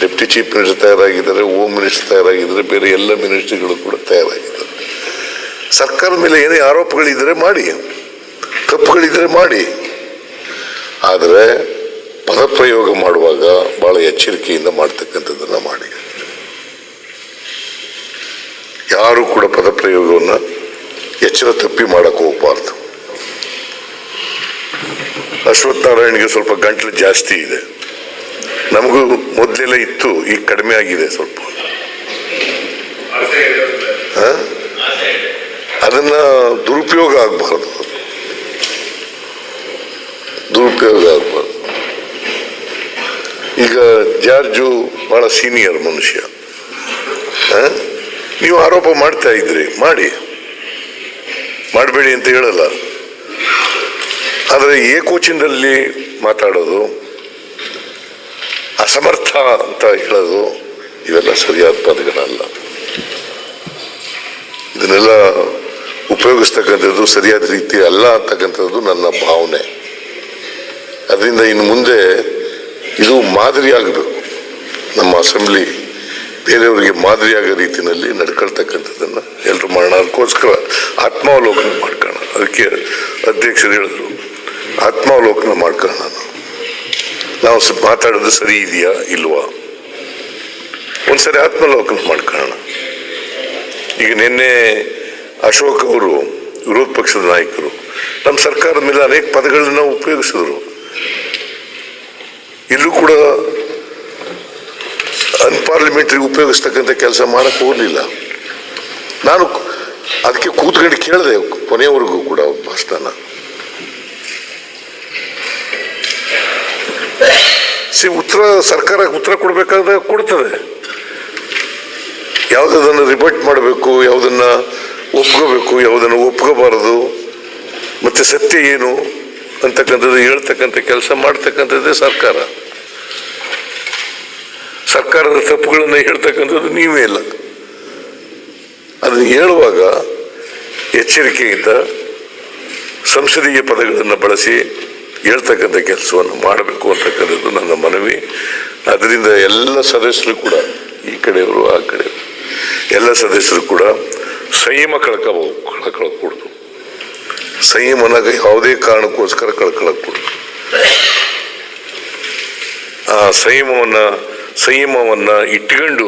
Deputy chief minister ತಯಾರಾಗಿದ್ದಾರೆ, home minister ತಯಾರಾಗಿದ್ದಾರೆ, ಬೇರೆ ಎಲ್ಲ ಮಿನಿಸ್ಟ್ರಿಗಳು ಕೂಡ ತಯಾರಾಗಿದ್ದಾರೆ. ಸರ್ಕಾರದ ಮೇಲೆ ಏನೇ ಆರೋಪಗಳಿದ್ದರೆ ಮಾಡಿ ತಪ್ಪುಗಳಿದ್ದರೆ ಮಾಡಿ. ಆದರೆ ಪದಪ್ರಯೋಗ ಮಾಡುವಾಗ ಬಹಳ ಎಚ್ಚರಿಕೆಯಿಂದ ಮಾಡ್ತಕ್ಕಂಥದ್ದನ್ನು ಮಾಡಿ. ಯಾರು ಕೂಡ ಪದಪ್ರಯೋಗವನ್ನು ಎಚ್ಚರ ತಪ್ಪಿ ಮಾಡಕ್ಕೆ ಹೋಗಬಾರ್ದು. ಅಶ್ವಥ್ ನಾರಾಯಣ್ಗೆ ಸ್ವಲ್ಪ ಗಂಟಲು ಜಾಸ್ತಿ ಇದೆ. ನಮಗೂ ಮೊದಲೆಲ್ಲ ಇತ್ತು, ಈಗ ಕಡಿಮೆ ಆಗಿದೆ ಸ್ವಲ್ಪ? ಅದನ್ನ ದುರುಪಯೋಗ ಆಗಬಾರ್ದು. ದುರುಪಯೋಗ ಆಗಬಾರ್ದು. ಈಗ ಜಾರ್ಜು ಬಹಳ ಸೀನಿಯರ್ ಮನುಷ್ಯ? ನೀವು ಆರೋಪ ಮಾಡ್ತಾ ಇದ್ರಿ, ಮಾಡಿ. ಮಾಡಬೇಡಿ ಅಂತ ಹೇಳಲ್ಲ. ಆದರೆ ಏಕೋಚಿನಲ್ಲಿ ಮಾತಾಡೋದು ಅಸಮರ್ಥ ಅಂತ ಹೇಳೋದು ಇವೆಲ್ಲ ಸರಿಯಾದ ಪದಗಳಲ್ಲ. ಇದನ್ನೆಲ್ಲ ಉಪಯೋಗಿಸ್ತಕ್ಕಂಥದ್ದು ಸರಿಯಾದ ರೀತಿ ಅಲ್ಲ ಅಂತಕ್ಕಂಥದ್ದು ನನ್ನ ಭಾವನೆ. ಅದರಿಂದ ಇನ್ನು ಮುಂದೆ ಇದು ಮಾದರಿ ಆಗಬೇಕು. ನಮ್ಮ ಅಸೆಂಬ್ಲಿ ಬೇರೆಯವರಿಗೆ ಮಾದರಿಯಾಗೋ ರೀತಿಯಲ್ಲಿ ನಡ್ಕೊಳ್ತಕ್ಕಂಥದ್ದನ್ನು ಎಲ್ಲರೂ ಮಾಡೋಣ. ಅದಕ್ಕೋಸ್ಕರ ಆತ್ಮಾವಲೋಕನ ಮಾಡ್ಕೋಣ ಅದಕ್ಕೆ ಅಧ್ಯಕ್ಷರು ಹೇಳಿದ್ರು, ಆತ್ಮಾವಲೋಕನ ಮಾಡ್ಕೊಳ್ಳೋಣ ನಾವು. ಮಾತಾಡೋದು ಸರಿ ಇದೆಯಾ ಇಲ್ವಾ? ಒಂದ್ಸರಿ ಆತ್ಮಲೋಕನ ಮಾಡ್ಕೊಳ್ಳೋಣ. ಈಗ ನಿನ್ನೆ ಅಶೋಕ್ ಅವರು, ವಿರೋಧ ಪಕ್ಷದ ನಾಯಕರು, ನಮ್ಮ ಸರ್ಕಾರದ ಮೇಲೆ ಅನೇಕ ಪದಗಳನ್ನ ಉಪಯೋಗಿಸಿದ್ರು. ಇಲ್ಲೂ ಕೂಡ ಅನ್ಪಾರ್ಲಿಮೆಂಟ್ರಿ ಉಪಯೋಗಿಸ್ತಕ್ಕಂಥ ಕೆಲಸ ಮಾಡಕ್ ಹೋಗಲಿಲ್ಲ. ನಾನು ಅದಕ್ಕೆ ಕೂತ್ಕೊಂಡು ಕೇಳಿದೆ ಕೊನೆಯವರೆಗೂ ಕೂಡ ಭಾಷಣ ಸಿ ಉತ್ತರ ಸರ್ಕಾರ ಉತ್ತರ ಕೊಡಬೇಕಾದ್ರೆ ಕೊಡ್ತದೆ. ಯಾವುದನ್ನು ರಿಪೋರ್ಟ್ ಮಾಡಬೇಕು, ಯಾವುದನ್ನ ಒಪ್ಕೋಬೇಕು, ಯಾವುದನ್ನು ಒಪ್ಕೋಬಾರದು, ಮತ್ತೆ ಸತ್ಯ ಏನು ಅಂತಕ್ಕಂಥದ್ದು ಹೇಳ್ತಕ್ಕಂಥ ಕೆಲಸ ಮಾಡ್ತಕ್ಕಂಥದ್ದೇ ಸರ್ಕಾರ. ಸರ್ಕಾರದ ತಪ್ಪುಗಳನ್ನು ಹೇಳ್ತಕ್ಕಂಥದ್ದು ನೀವೇ ಇಲ್ಲ ಅದನ್ನು ಹೇಳುವಾಗ ಎಚ್ಚರಿಕೆಯಿಂದ ಸಂಸದೀಯ ಪದಗಳನ್ನು ಬಳಸಿ ಹೇಳ್ತಕ್ಕಂಥ ಕೆಲಸವನ್ನು ಮಾಡಬೇಕು ಅಂತಕ್ಕಂಥದ್ದು ನನ್ನ ಮನವಿ. ಅದರಿಂದ ಎಲ್ಲ ಸದಸ್ಯರು ಕೂಡ ಈ ಕಡೆಯವರು ಆ ಕಡೆ ಎಲ್ಲ ಸದಸ್ಯರು ಕೂಡ ಸಂಯಮ ಕಳ್ಕೋಬಹುದು ಕಳ್ಕೊಳಕೂಡ್ದು ಸಂಯಮನ ಯಾವುದೇ ಕಾರಣಕ್ಕೋಸ್ಕರ ಕಳ್ಕೊಳಕೂಡ್ದು ಆ ಸಂಯಮವನ್ನು ಸಂಯಮವನ್ನು ಇಟ್ಕೊಂಡು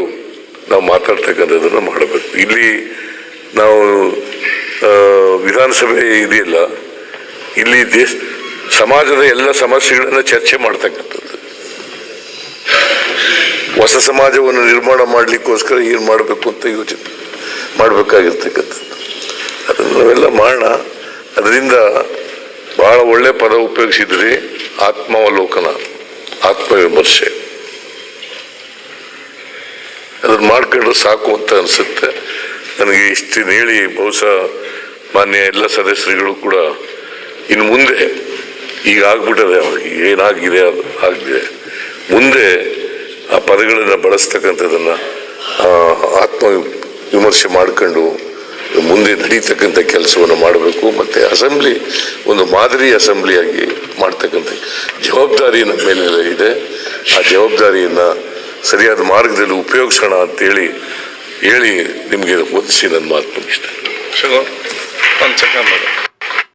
ನಾವು ಮಾತಾಡ್ತಕ್ಕಂಥದ್ದನ್ನು ಮಾಡಬೇಕು. ಇಲ್ಲಿ ನಾವು ವಿಧಾನಸಭೆ ಇದೆಯಲ್ಲ, ಇಲ್ಲಿ ದೇಶ ಸಮಾಜದ ಎಲ್ಲ ಸಮಸ್ಯೆಗಳನ್ನ ಚರ್ಚೆ ಮಾಡ್ತಕ್ಕಂಥದ್ದು. ಹೊಸ ಸಮಾಜವನ್ನು ನಿರ್ಮಾಣ ಮಾಡಲಿಕ್ಕೋಸ್ಕರ ಏನು ಮಾಡಬೇಕು ಅಂತ ಯೋಚನೆ ಮಾಡಬೇಕಾಗಿರ್ತಕ್ಕಂಥದ್ದು. ಅದನ್ನು ನಾವೆಲ್ಲ ಮಾಡೋಣ ಅದರಿಂದ ಬಹಳ ಒಳ್ಳೆ ಪದ ಉಪಯೋಗಿಸಿದ್ರಿ, ಆತ್ಮಾವಲೋಕನ, ಆತ್ಮವಿಮರ್ಶೆ. ಅದನ್ನು ಮಾಡ್ಕೊಂಡ್ರೆ ಸಾಕು ಅಂತ ಅನಿಸುತ್ತೆ. ನನಗೆ ಇಷ್ಟನ್ನು ಹೇಳಿ ಬಹುಶಃ ಮಾನ್ಯ ಎಲ್ಲ ಸದಸ್ಯರುಗಳು ಕೂಡ ಇನ್ನು ಮುಂದೆ ಈಗ ಆಗ್ಬಿಟ್ಟದೆ ಏನಾಗಿದೆ ಅದು? ಆಗಿದೆ ಮುಂದೆ ಆ ಪದಗಳನ್ನು ಬಳಸ್ತಕ್ಕಂಥದ್ದನ್ನು ಆತ್ಮ ವಿಮರ್ಶೆ ಮಾಡ್ಕೊಂಡು ಮುಂದೆ ನಡೀತಕ್ಕಂಥ ಕೆಲಸವನ್ನು ಮಾಡಬೇಕು. ಮತ್ತೆ ಅಸೆಂಬ್ಲಿ, ಒಂದು ಮಾದರಿ ಅಸೆಂಬ್ಲಿಯಾಗಿ ಮಾಡ್ತಕ್ಕಂಥ ಜವಾಬ್ದಾರಿ ನಮ್ಮ ಮೇಲೆ ಇದೆ. ಆ ಜವಾಬ್ದಾರಿಯನ್ನ ಸರಿಯಾದ ಮಾರ್ಗದಲ್ಲಿ ಉಪಯೋಗಿಸೋಣ ಅಂತೇಳಿ ಹೇಳಿ ನಿಮಗೆ ಓದಿಸಿ ನನ್ನ ಮಾತು ಮುಗಿಸ್ತೇನೆ ಒಂದು ಸೆಕೆಂಡ್